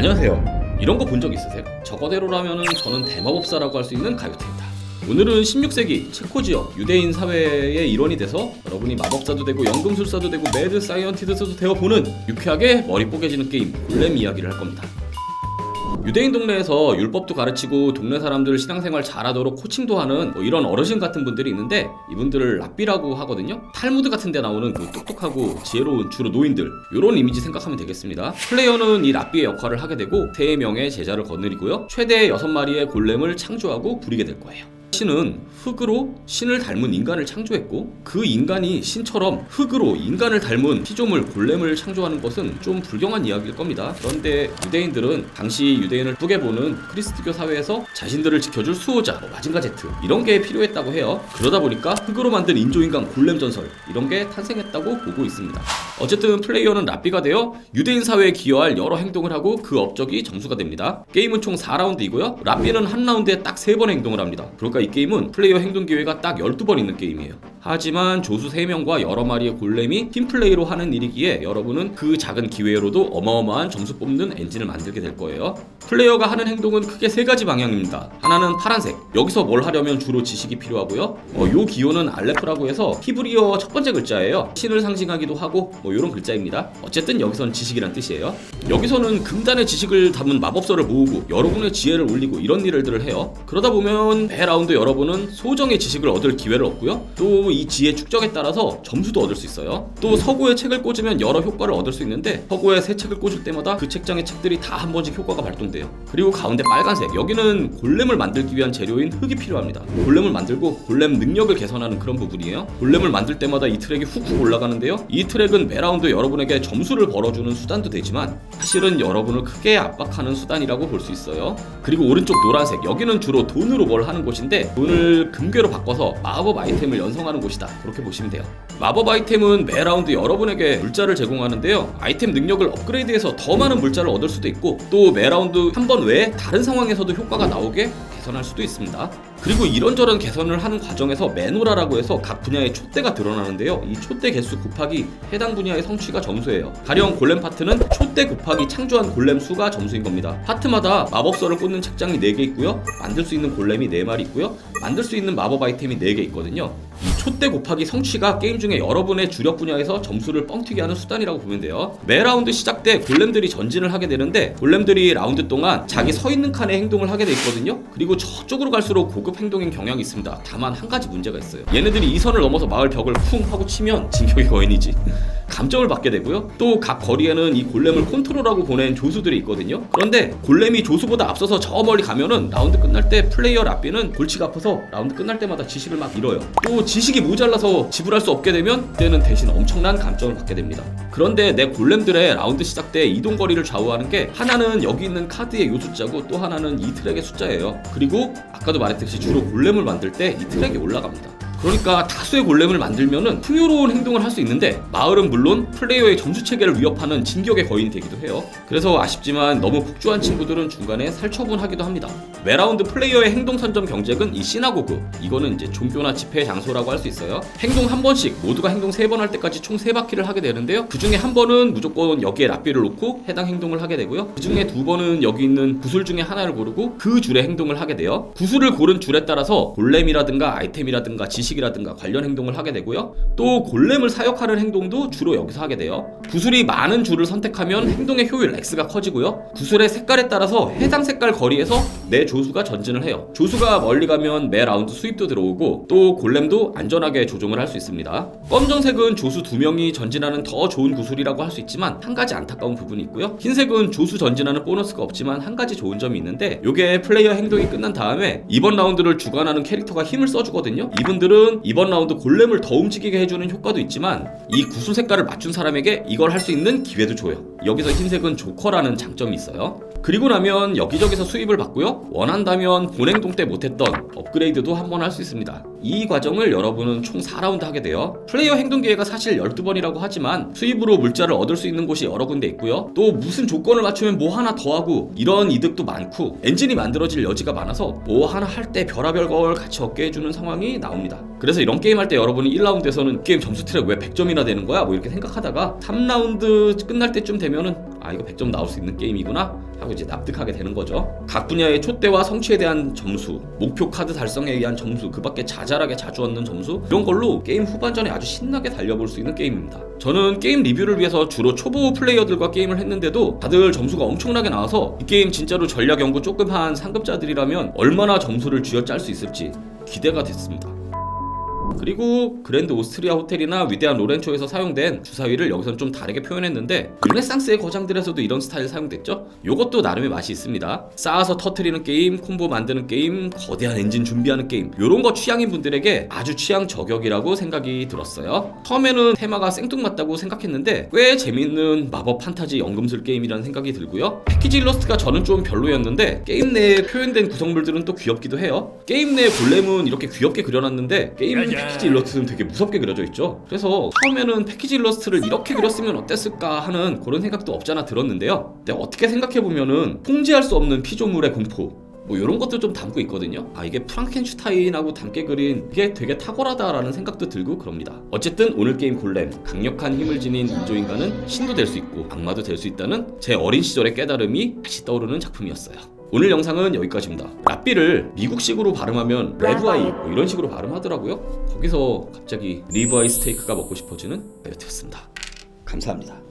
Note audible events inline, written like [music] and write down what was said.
안녕하세요. 이런 거 본 적 있으세요? 저거대로라면 저는 대마법사라고 할 수 있는 가요태입니다. 오늘은 16세기 체코 지역 유대인 사회의 일원이 돼서 여러분이 마법사도 되고 연금술사도 되고 매드 사이언티스트도 되어보는 유쾌하게 머리 뽀개지는 게임 골렘 이야기를 할 겁니다. 유대인 동네에서 율법도 가르치고 동네 사람들 신앙생활 잘하도록 코칭도 하는 뭐 이런 어르신 같은 분들이 있는데 이분들을 랍비라고 하거든요. 탈무드 같은 데 나오는 그 똑똑하고 지혜로운 주로 노인들 이런 이미지 생각하면 되겠습니다. 플레이어는 이 랍비의 역할을 하게 되고 세 명의 제자를 거느리고요. 최대 6마리의 골렘을 창조하고 부리게 될 거예요. 신은 흙으로 신을 닮은 인간을 창조했고 그 인간이 신처럼 흙으로 인간을 닮은 피조물 골렘을 창조하는 것은 좀 불경한 이야기일 겁니다. 그런데 유대인들은 당시 유대인을 뿌게 보는 크리스트교 사회에서 자신들을 지켜줄 수호자, 뭐 마징가 제트 이런 게 필요했다고 해요. 그러다 보니까 흙으로 만든 인조인간 골렘 전설 이런 게 탄생했다고 보고 있습니다. 어쨌든 플레이어는 랍비가 되어 유대인 사회에 기여할 여러 행동을 하고 그 업적이 점수가 됩니다. 게임은 총 4라운드이고요. 랍비는 한 라운드에 딱 3번 행동을 합니다. 그러니까 이 게임은 플레이어 행동 기회가 딱 12번 있는 게임이에요. 하지만 조수 3명과 여러 마리의 골렘이 팀플레이로 하는 일이기에 여러분은 그 작은 기회로도 어마어마한 점수 뽑는 엔진을 만들게 될 거예요. 플레이어가 하는 행동은 크게 세 가지 방향입니다. 하나는 파란색. 여기서 뭘 하려면 주로 지식이 필요하고요. 어, 요 기호는 알레프라고 해서 히브리어 첫 번째 글자예요. 신을 상징하기도 하고 뭐 이런 글자입니다. 어쨌든 여기서는 지식이란 뜻이에요. 여기서는 금단의 지식을 담은 마법서를 모으고 여러분의 지혜를 올리고 이런 일들을 해요. 그러다 보면 매 라운드 여러분은 소정의 지식을 얻을 기회를 얻고요. 또 이 지혜 축적에 따라서 점수도 얻을 수 있어요. 또 서구의 책을 꽂으면 여러 효과를 얻을 수 있는데 서구의 새 책을 꽂을 때마다 그 책장의 책들이 다 한 번씩 효과가 발동돼요. 그리고 가운데 빨간색 여기는 골렘을 만들기 위한 재료인 흙이 필요합니다. 골렘을 만들고 골렘 능력을 개선하는 그런 부분이에요. 골렘을 만들 때마다 이 트랙이 훅훅 올라가는데요. 이 트랙은 매 라운드 여러분에게 점수를 벌어주는 수단도 되지만 사실은 여러분을 크게 압박하는 수단이라고 볼 수 있어요. 그리고 오른쪽 노란색 여기는 주로 돈으로 뭘 하는 곳인데 돈을 금괴로 바꿔서 마법 아이템을 연성하는 곳이다. 그렇게 보시면 돼요. 마법 아이템은 매 라운드 여러분에게 물자를 제공하는데요. 아이템 능력을 업그레이드해서 더 많은 물자를 얻을 수도 있고 또 매 라운드 한 번 외에 다른 상황에서도 효과가 나오게 개선할 수도 있습니다. 그리고 이런저런 개선을 하는 과정에서 매노라라고 해서 각 분야의 촛대가 드러나는데요. 이 촛대 개수 곱하기 해당 분야의 성취가 점수예요. 가령 골렘 파트는 촛대 곱하기 창조한 골렘 수가 점수인 겁니다. 파트마다 마법서를 꽂는 책장이 4개 있고요. 만들 수 있는 골렘이 4마리 있고요. 만들 수 있는 마법 아이템이 4개 있거든요. 이 촛대 곱하기 성취가 게임 중에 여러분의 주력 분야에서 점수를 뻥튀기 하는 수단이라고 보면 돼요. 매 라운드 시작 때 골렘들이 전진을 하게 되는데 골렘들이 라운드 동안 자기 서 있는 칸에 행동을 하게 돼 있거든요. 그리고 저쪽으로 갈수록 고급 행동인 경향이 있습니다. 다만 한 가지 문제가 있어요. 얘네들이 이 선을 넘어서 마을 벽을 쿵 하고 치면 진격의 거인이지. [laughs] 감점을 받게 되고요. 또 각 거리에는 이 골렘을 컨트롤하고 보낸 조수들이 있거든요. 그런데 골렘이 조수보다 앞서서 저 멀리 가면은 라운드 끝날 때 플레이어 라비는 골치가 아파서 라운드 끝날 때마다 지식을 막 잃어요. 또 지식이 모자라서 지불할 수 없게 되면 그때는 대신 엄청난 감점을 받게 됩니다. 그런데 내 골렘들의 라운드 시작 때 이동 거리를 좌우하는 게 하나는 여기 있는 카드의 요 숫자고 또 하나는 이 트랙의 숫자예요. 그리고 아까도 말했듯이 주로 골렘을 만들 때 이 트랙이 올라갑니다. 그러니까 다수의 골렘을 만들면은 풍요로운 행동을 할 수 있는데 마을은 물론 플레이어의 점수 체계를 위협하는 진격의 거인이 되기도 해요. 그래서 아쉽지만 너무 폭주한 친구들은 중간에 살처분하기도 합니다. 매 라운드 플레이어의 행동 선점 경쟁은 이 시나고그 이거는 이제 종교나 집회 장소라고 할 수 있어요. 행동 한 번씩 모두가 행동 세 번 할 때까지 총 세 바퀴를 하게 되는데요. 그 중에 한 번은 무조건 여기에 랍비를 놓고 해당 행동을 하게 되고요. 그 중에 두 번은 여기 있는 구슬 중에 하나를 고르고 그 줄의 행동을 하게 돼요. 구슬을 고른 줄에 따라서 골렘이라든가 아이템이라든가 지식 이라든가 관련 행동을 하게 되고요. 또 골렘을 사역하는 행동도 주로 여기서 하게 돼요. 구슬이 많은 줄을 선택하면 행동의 효율 X가 커지고요. 구슬의 색깔에 따라서 해당 색깔 거리에서 내 조수가 전진을 해요. 조수가 멀리 가면 매 라운드 수입도 들어오고 또 골렘도 안전하게 조종을 할 수 있습니다. 검정색은 조수 두 명이 전진하는 더 좋은 구슬이라고 할 수 있지만 한 가지 안타까운 부분이 있고요. 흰색은 조수 전진하는 보너스가 없지만 한 가지 좋은 점이 있는데 이게 플레이어 행동이 끝난 다음에 이번 라운드를 주관하는 캐릭터가 힘을 써주거든요. 이분들은 이번 라운드 골렘을 더 움직이게 해주는 효과도 있지만 이 구슬 색깔을 맞춘 사람에게 이걸 할 수 있는 기회도 줘요. 여기서 흰색은 조커라는 장점이 있어요. 그리고 나면 여기저기서 수입을 받고요. 원한다면 본행동 때 못했던 업그레이드도 한 번 할 수 있습니다. 이 과정을 여러분은 총 4라운드 하게 돼요. 플레이어 행동 기회가 사실 12번이라고 하지만 수입으로 물자를 얻을 수 있는 곳이 여러 군데 있고요. 또 무슨 조건을 맞추면 뭐 하나 더 하고 이런 이득도 많고 엔진이 만들어질 여지가 많아서 뭐 하나 할 때 별하별 걸 같이 얻게 해주는 상황이 나옵니다. 그래서 이런 게임 할 때 여러분이 1라운드에서는 게임 점수 트랙 왜 100점이나 되는 거야? 뭐 이렇게 생각하다가 3라운드 끝날 때쯤 되면은 아아 이거 100점 나올 수 있는 게임이구나 하고 이제 납득하게 되는 거죠. 각 분야의 촛대와 성취에 대한 점수, 목표 카드 달성에 의한 점수, 그 밖에 자잘하게 자주 얻는 점수 이런 걸로 게임 후반전에 아주 신나게 달려볼 수 있는 게임입니다. 저는 게임 리뷰를 위해서 주로 초보 플레이어들과 게임을 했는데도 다들 점수가 엄청나게 나와서 이 게임 진짜로 전략 연구 조금 한 상급자들이라면 얼마나 점수를 쥐어짤 수 있을지 기대가 됐습니다. 그리고 그랜드 오스트리아 호텔이나 위대한 로렌초에서 사용된 주사위를 여기선 좀 다르게 표현했는데 르네상스의 거장들에서도 이런 스타일 사용됐죠? 요것도 나름의 맛이 있습니다. 쌓아서 터트리는 게임, 콤보 만드는 게임, 거대한 엔진 준비하는 게임 요런 거 취향인 분들에게 아주 취향 저격이라고 생각이 들었어요. 처음에는 테마가 생뚱맞다고 생각했는데 꽤 재밌는 마법 판타지 연금술 게임이라는 생각이 들고요. 패키지 일러스트가 저는 좀 별로였는데 게임 내에 표현된 구성물들은 또 귀엽기도 해요. 게임 내 골렘은 이렇 이렇게 귀엽게 그려놨는데 게임 패키지 일러스트는 되게 무섭게 그려져 있죠. 그래서 처음에는 패키지 일러스트를 이렇게 그렸으면 어땠을까 하는 그런 생각도 없잖아 들었는데요. 근데 어떻게 생각해 보면은 통제할 수 없는 피조물의 공포. 뭐 이런 것도 좀 담고 있거든요. 아 이게 프랑켄슈타인하고 담게 그린 이게 되게 탁월하다라는 생각도 들고 그럽니다. 어쨌든 오늘 게임 골렘 강력한 힘을 지닌 인조인간은 신도 될 수 있고 악마도 될 수 있다는 제 어린 시절의 깨달음이 다시 떠오르는 작품이었어요. 오늘 영상은 여기까지입니다. 라삐를 미국식으로 발음하면 레드아이 뭐 이런 식으로 발음하더라고요. 거기서 갑자기 리브아이 스테이크가 먹고 싶어지는 베어트였습니다. 감사합니다.